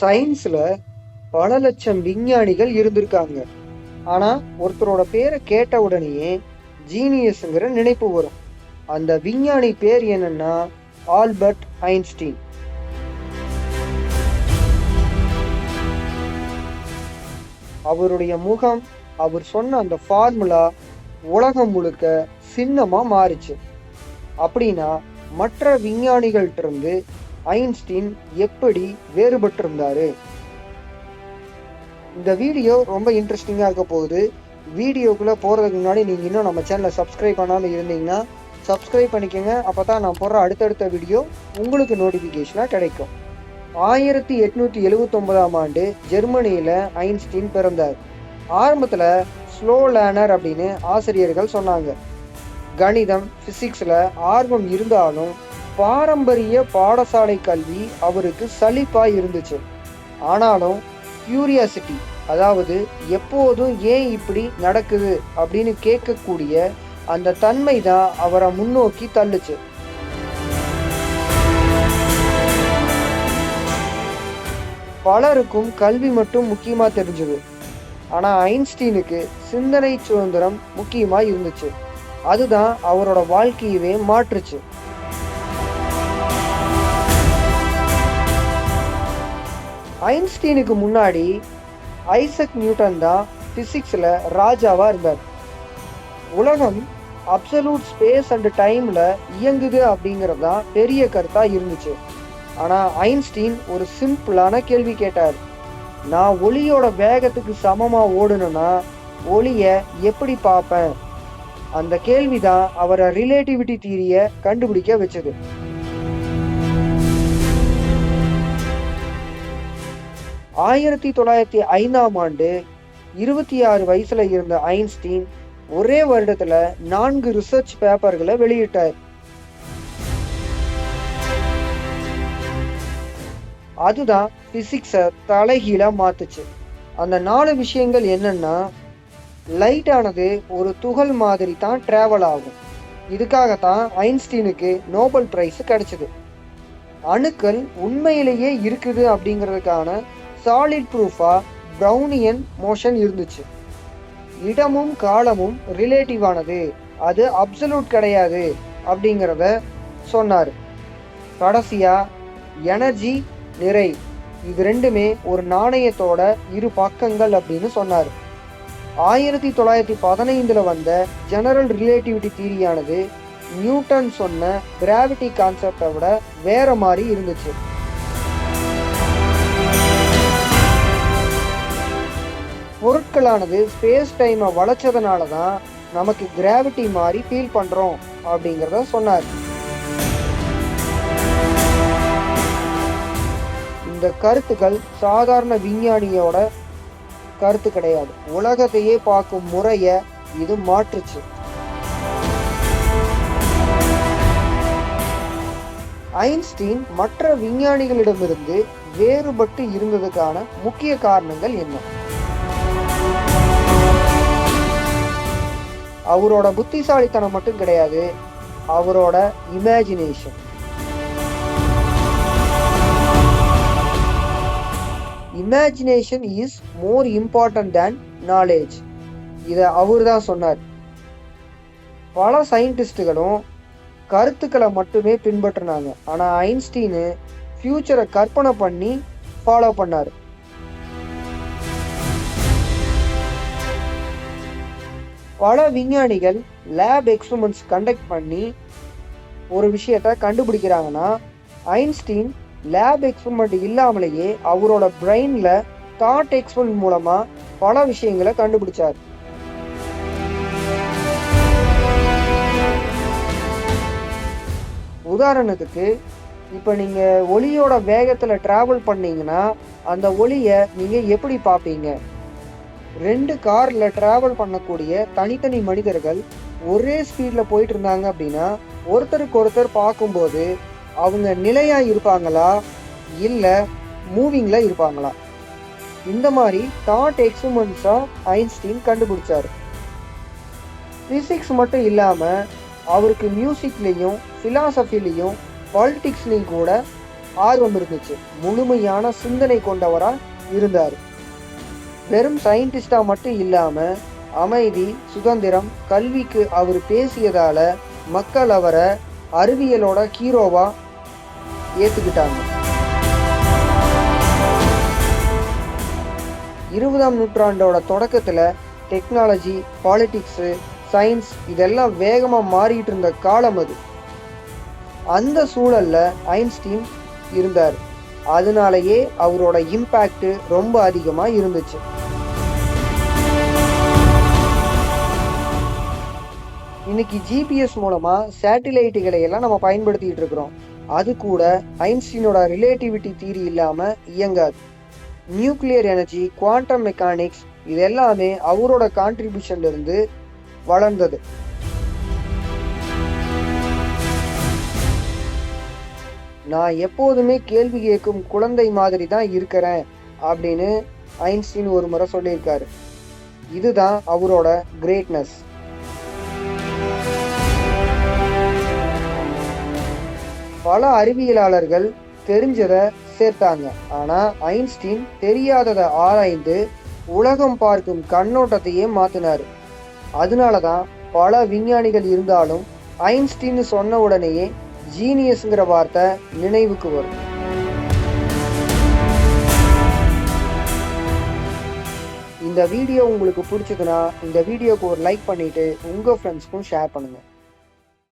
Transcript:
சயின்ஸ்ல பல லட்சம் விஞ்ஞானிகள் இருந்திருக்காங்க. ஆனா ஒருத்தரோட பேரை கேட்ட உடனேயே ஜீனியஸ்ங்கிற நினைப்பு வரும். அந்த விஞ்ஞானி பேர் என்னன்னா ஆல்பர்ட் ஐன்ஸ்டீன். அவருடைய முகம் அவர் சொன்ன அந்த ஃபார்முலா உலகம் முழுக்க சின்னமா மாறிச்சு. அப்படின்னா மற்ற விஞ்ஞானிகள்ட்ட இருந்து ஐன்ஸ்டீன் எப்படி வேறுபட்டிருந்தாரு? இந்த வீடியோ ரொம்ப இன்ட்ரெஸ்டிங்காக இருக்க போகுது. வீடியோக்குள்ளே போகிறதுக்கு முன்னாடி நீங்கள் இன்னும் நம்ம சேனலை சப்ஸ்கிரைப் பண்ணாமல் இருந்தீங்கன்னா சப்ஸ்கிரைப் பண்ணிக்கோங்க. அப்போ தான் நான் போடுற அடுத்தடுத்த வீடியோ உங்களுக்கு நோட்டிஃபிகேஷனாக கிடைக்கும். ஆயிரத்தி எட்நூற்றி எழுவத்தொம்பதாம் ஆண்டு ஜெர்மனியில் ஐன்ஸ்டீன் பிறந்தார். ஆரம்பத்தில் ஸ்லோ லேனர் அப்படின்னு ஆசிரியர்கள் சொன்னாங்க. கணிதம் ஃபிசிக்ஸில் ஆர்வம் இருந்தாலும் பாரம்பரிய பாடசாலை கல்வி அவருக்கு சலிப்பாக இருந்துச்சு. ஆனாலும் கியூரியாசிட்டி அதாவது எப்போதும் ஏன் இப்படி நடக்குது அப்படின்னு கேட்கக்கூடிய அந்த தன்மை தான் அவரை முன்னோக்கி தள்ளுச்சு. பலருக்கும் கல்வி மட்டும் முக்கியமா தெரிஞ்சது. ஆனா ஐன்ஸ்டீனுக்கு சிந்தனை சுதந்திரம் முக்கியமா இருந்துச்சு. அதுதான் அவரோட வாழ்க்கையவே மாற்றுச்சு. ஐன்ஸ்டீனுக்கு முன்னாடி ஐசக் நியூட்டன் தான் ஃபிசிக்ஸில் ராஜாவாக இருந்தார். உலகம் அப்சலூட் ஸ்பேஸ் அண்ட் டைமில் இயங்குது அப்படிங்கிறது தான் பெரிய கருத்தாக இருந்துச்சு. ஆனால் ஐன்ஸ்டீன் ஒரு சிம்பிளான கேள்வி கேட்டார். நான் ஒளியோட வேகத்துக்கு சமமாக ஓடணும்னா ஒளியை எப்படி பார்ப்பேன்? அந்த கேள்வி தான் அவரை ரிலேட்டிவிட்டி தீரியை கண்டுபிடிக்க வச்சது. ஆயிரத்தி தொள்ளாயிரத்தி ஐந்தாம் ஆண்டு இருபத்தி ஆறு வயசுல இருந்த ஐன்ஸ்டீன் ஒரே வருடத்துல நான்கு ரிசர்ச் பேப்பர்களை வெளியிட்டார். அதுதான் பிசிக்ஸை தலைகீழா மாத்துச்சு. அந்த நாலு விஷயங்கள் என்னன்னா லைட் ஆனது ஒரு துகள் மாதிரி தான் டிராவல் ஆகும். இதுக்காகத்தான் ஐன்ஸ்டீனுக்கு நோபல் பிரைஸ் கிடைச்சது. அணுக்கள் உண்மையிலேயே இருக்குது அப்படிங்கிறதுக்கான சாலிட் ப்ரூஃபாக ப்ரௌனியன் மோஷன் இருந்துச்சு. இடமும் காலமும் ரிலேட்டிவானது அது அப்சல்யூட் கிடையாது அப்படிங்கிறத சொன்னார். கடைசியாக எனர்ஜி நிறை. இது ரெண்டுமே ஒரு நாணயத்தோட இரு பக்கங்கள் அப்படின்னு சொன்னார். ஆயிரத்தி தொள்ளாயிரத்தி பதினைந்தில் வந்த ஜெனரல் ரிலேட்டிவிட்டி தீரியானது நியூட்டன் சொன்ன கிராவிட்டி கான்செப்டை விட வேற மாதிரி இருந்துச்சு. பொருட்களானது ஸ்பேஸ் டைமை வளைச்சதுனால தான் நமக்கு கிராவிட்டி மாதிரி ஃபீல் பண்ணுறோம் அப்படிங்கிறத சொன்னார். இந்த கருத்துக்கள் சாதாரண விஞ்ஞானியோட கருத்து கிடையாது. உலகத்தையே பார்க்கும் முறைய இது மாற்றுச்சு. ஐன்ஸ்டீன் மற்ற விஞ்ஞானிகளிடமிருந்து வேறுபட்டு இருந்ததுக்கான முக்கிய காரணங்கள் என்ன? அவரோட புத்திசாலித்தனம் மட்டும் கிடையாது அவரோட imagination imagination is more important than knowledge இதை அவர் தான் சொன்னார். பல சயின்டிஸ்டுகளும் கருத்துக்களை மட்டுமே பின்பற்றினாங்க. ஆனால் ஐன்ஸ்டீனு ஃபியூச்சரை கற்பனை பண்ணி ஃபாலோ பண்ணார். பல விஞ்ஞானிகள் லேப் எக்ஸ்பெரிமெண்ட்ஸ் கண்டக்ட் பண்ணி ஒரு விஷயத்த கண்டுபிடிக்கிறாங்கன்னா ஐன்ஸ்டீன் லேப் எக்ஸ்பெரிமெண்ட் இல்லாமலேயே அவரோட பிரெயின்ல தாட் எக்ஸ்பெரிமெண்ட் மூலமா பல விஷயங்களை கண்டுபிடிச்சார். உதாரணத்துக்கு இப்போ நீங்கள் ஒளியோட வேகத்தில் ட்ராவல் பண்ணீங்கன்னா அந்த ஒளியை நீங்கள் எப்படி பார்ப்பீங்க? ரெண்டு காரில் ட்ராவல் பண்ணக்கூடிய தனித்தனி மனிதர்கள் ஒரே ஸ்பீடில் போயிட்டு இருந்தாங்க அப்படின்னா ஒருத்தருக்கு ஒருத்தர் பார்க்கும்போது அவங்க நிலையாக இருப்பாங்களா? இல்லை மூவிங்கில் இருப்பாங்களா? இந்த மாதிரி தாட் எக்ஸ்பிரிமெண்ட்ஸா ஐன்ஸ்டீன் கண்டுபிடிச்சாரு. ஃபிசிக்ஸ் மட்டும் இல்லாமல் அவருக்கு மியூசிக்லேயும் ஃபிலாசபிலையும் பாலிட்டிக்ஸ்லையும் கூட ஆர்வம் இருந்துச்சு. முழுமையான சிந்தனை கொண்டவராக இருந்தார். வெறும் சயின்டிஸ்டா மட்டும் இல்லாம அமைதி சுதந்திரம் கல்விக்கு அவர் பேசியதால மக்கள் அவரை அறிவியலோட ஹீரோவா ஏத்துக்கிட்டாங்க. இருபதாம் நூற்றாண்டோட தொடக்கத்துல டெக்னாலஜி பாலிட்டிக்ஸு சயின்ஸ் இதெல்லாம் வேகமா மாறிட்டு இருந்த காலம் அது. அந்த சூழல்ல ஐன்ஸ்டீன் இருந்தார். அதனாலயே அவரோட இம்பேக்ட் ரொம்ப அதிகமா இருந்துச்சு. இன்னைக்கு ஜிபிஎஸ் மூலமா சேட்டிலைட்டுகளை எல்லாம் நம்ம பயன்படுத்திட்டு இருக்கிறோம். அது கூட ஐன்ஸ்டீனோட ரிலேட்டிவிட்டி தீரி இல்லாம இயங்காது. நியூக்ளியர் எனர்ஜி குவாண்டம் மெக்கானிக்ஸ் இது எல்லாமே அவரோட கான்ட்ரிபியூஷன்ல இருந்து வளர்ந்தது. நான் எப்போதுமே கேள்வி கேட்கும் குழந்தை மாதிரி தான் இருக்கிறேன் அப்படின்னு ஐன்ஸ்டீன் ஒரு முறை சொல்லியிருக்காரு. இதுதான் அவரோட கிரேட்னஸ் பல அறிவியலாளர்கள் தெரிஞ்சதை சேர்த்தாங்க. ஆனா ஐன்ஸ்டீன் தெரியாததை ஆராய்ந்து உலகம் பார்க்கும் கண்ணோட்டத்தையே மாத்தினாரு. அதனாலதான் பல விஞ்ஞானிகள் இருந்தாலும் ஐன்ஸ்டீன் சொன்ன உடனேயே ஜீனியஸ்ங்கிற வார்த்தை நினைவுக்கு வரும். இந்த வீடியோ உங்களுக்கு பிடிச்சதுன்னா இந்த வீடியோக்கு ஒரு லைக் பண்ணிவிட்டு உங்கள் ஃப்ரெண்ட்ஸ்க்கும் ஷேர் பண்ணுங்கள்